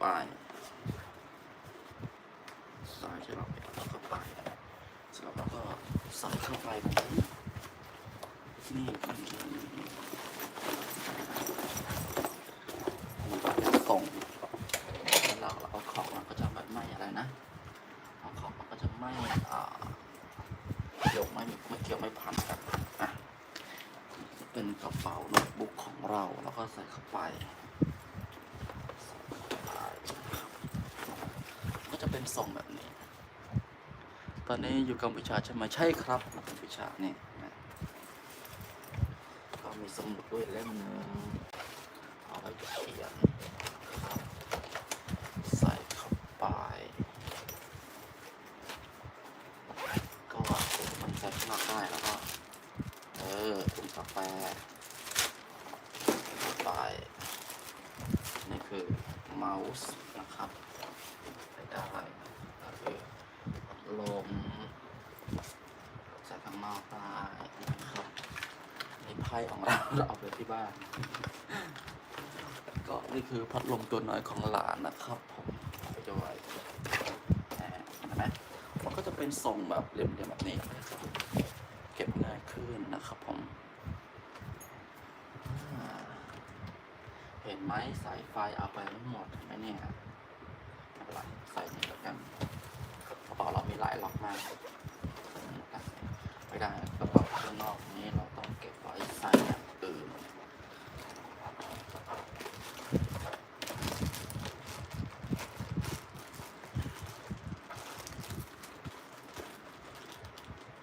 ไปสายที่เราไปเอาเข้าไปเสร็จแล้วก็ใส่เข้าไปแบบนี้นี่มันจะมีมันก็เป็นส่งแล้วเราเราเอาของมันก็จะแบบไม่อะไรนะเอาของมันก็จะไม่อ่าเกี่ยวไม่ไม่เกี่ยวไม่พันกันอะเป็นกระเป๋าโน้ตบุ๊กของเราแล้วก็ใส่เข้าไป ก็จะ เป็นทรงแบบนี้ ตอนนี้อยู่กัมพูชาใช่ไหมใช่ครับกัมพูชานี่นะก็มีสมุดด้วยเล่มหนึงเอาไว้เขียนใส่เข้าไป ก็มันใส่ข้างนอกได้แล้วก็เออถุงกาแฟเข้าไปนี่คือเมาส์นะครับใช้ได้ก็คือพัดลม ใส่ข้างนอกได้นะครับนี่ไพ่ของเราเราเอาไปที่บ้าน ก็นี่คือพัดลมตัวน้อยของหลานนะครับ ผมไปด้วยแหมเห็นไหมมันก็จะเป็นทรงแบบเหลี่ยมๆแบบนี้ เก็บง่ายขึ้นนะครับผมเห็นไหมสายไฟเอาไปไม่หมดเห็นไหมเนี่ยไม่เป็นไรใส่นี่แล้วกันกระเป๋าเรามีหลายล็อกมากใส่นี่กัน ได้กระเป๋าข้างนอกนี้เราต้องเก็บไว้ใส่อย่างอื่น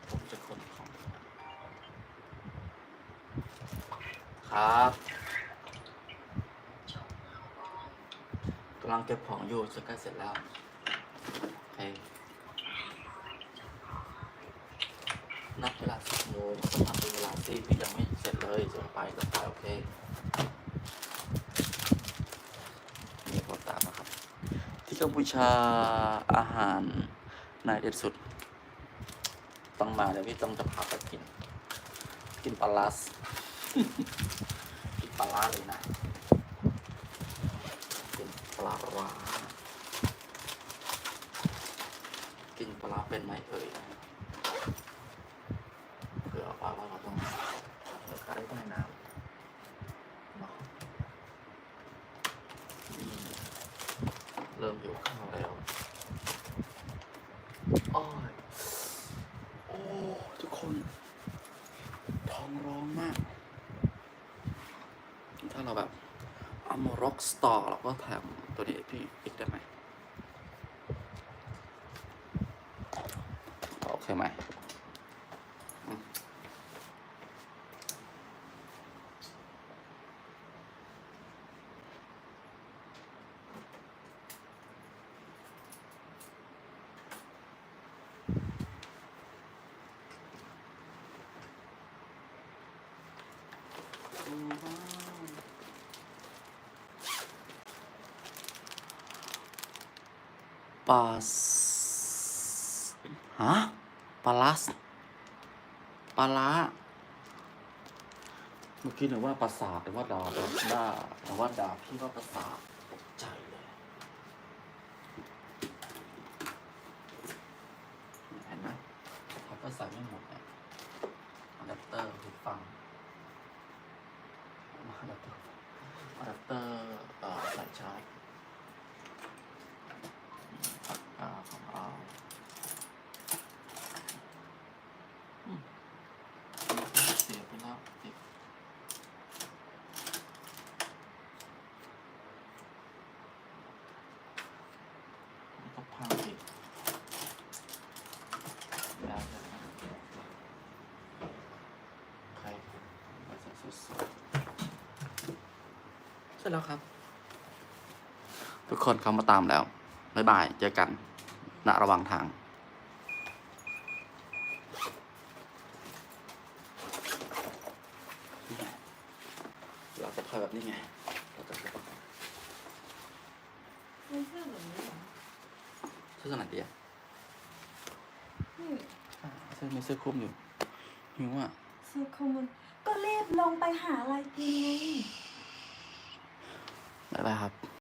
ผมจะคนของครับกำลังเก็บของอยู่จะใกล้เสร็จแล้วโอเค นัดเวลาสิบโมงก็ทำเป็นเวลาสิพี่ยังไม่เสร็จเลยจะไปก็ไปโอเคนี่โปรตามนะครับ ที่กัมพูชาอาหารนายเด็ดสุด ต้องมาเดี๋ยวพี่ต้องจะพาไปกิน กินปลาลัสกินปลาร้าเลยนะกินปลาร้ากินปลาร้าเป็นไหมเอ่ยเผื่อว่าเราต้องเผื่อได้ว่ายน้ำเนาะนี่เริ่มหิวข้าวแล้วอ้อยโอ้ ทุกคน ท้องร้องมาก ถ้าเราแบบ เอามร็อกสตาร์แล้วก็แถมตัวนี้พี่อีกได้ไหมโอเคไหมอืมว้าว ปาสฮะปลาลัสปลาละเมื่อกี้หนูว่าปลาสาทหรือว่าดาบด่าหรือว่าดาพี่ว่าปลาสาทตกใจเลยเห็นไหมเขาก็ใส่ไม่หมดเนี่ยอะแดปเตอร์หูฟังอะแดปเตอร์อะแดปเตอร์เอ่อสายชาร์จปากกาของเราอืมเสียไปแล้วติดมันก็พังอีกแล้วจะใครไปใส่สุดๆ เสร็จแล้วครับ ทุกคนเขามาตามแล้วบ๊ายบาย เจอกันณระหว่างทางนี่ไงเราจะพายแบบนี้ไงเราจะพายแบบนี้ไม่ใช่แบบนี้เหรอเสื้อขนาดเดียวนี่เสื้อมีเสื้อคลุมอยู่หิวอะเสื้อคลุมมันก็รีบลงไปหาอะไรกินไง บ๊ายบายครับ